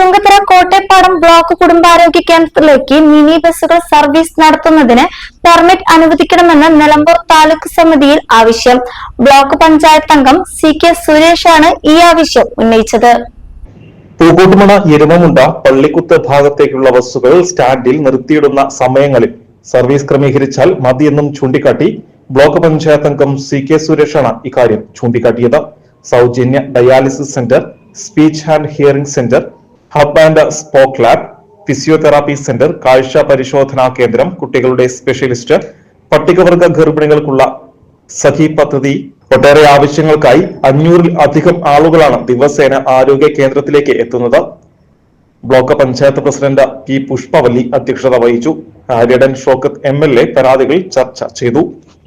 Chungathara Kottayappadam block കുടുംബാരോഗ്യ കേന്ദ്രത്തിലേക്ക് mini ബസ്സുകൾ സർവീസ് നടത്തുന്നതിന് പെർമിറ്റ് അനുവദിക്കണമെന്ന് നിലമ്പൂർ താലൂക്ക് സമിതിയിൽ ആവശ്യം. ബ്ലോക്ക് പഞ്ചായത്ത് അംഗം സി കെ സുരേഷാണ് ഈ ആവശ്യം ഉന്നയിച്ചത്. പൂക്കോട്ടുമണ എരുമമുണ്ട പള്ളിക്കുത്ത് ഭാഗത്തേക്കുള്ള ബസ്സുകൾ സ്റ്റാൻഡിൽ നിർത്തിയിടുന്ന സമയങ്ങളിൽ സർവീസ് ക്രമീകരിച്ചാൽ മതിയെന്നും ചൂണ്ടിക്കാട്ടി ബ്ലോക്ക് പഞ്ചായത്ത് അംഗം സി കെ സുരേഷാണ് ഇക്കാര്യം ചൂണ്ടിക്കാട്ടിയത്. സൗജന്യ dialysis centre speech and hearing centre hub and spoke lab physiotherapy centre കാഴ്ച പരിശോധനാ കേന്ദ്രം കുട്ടികളുടെ സ്പെഷ്യലിസ്റ്റ് പട്ടികവർഗ ഗർഭിണികൾക്കുള്ള സഖി പദ്ധതി. ഒട്ടേറെ ആവശ്യങ്ങൾക്കായി അഞ്ഞൂറിൽ അധികം ആളുകളാണ് ദിവസേന ആരോഗ്യ കേന്ദ്രത്തിലേക്ക് എത്തുന്നത്. Block panchayat president P Pushpavalli അധ്യക്ഷത വഹിച്ചു. Aryadan Shoukath M L A പരാതികൾ ചർച്ച ചെയ്തു.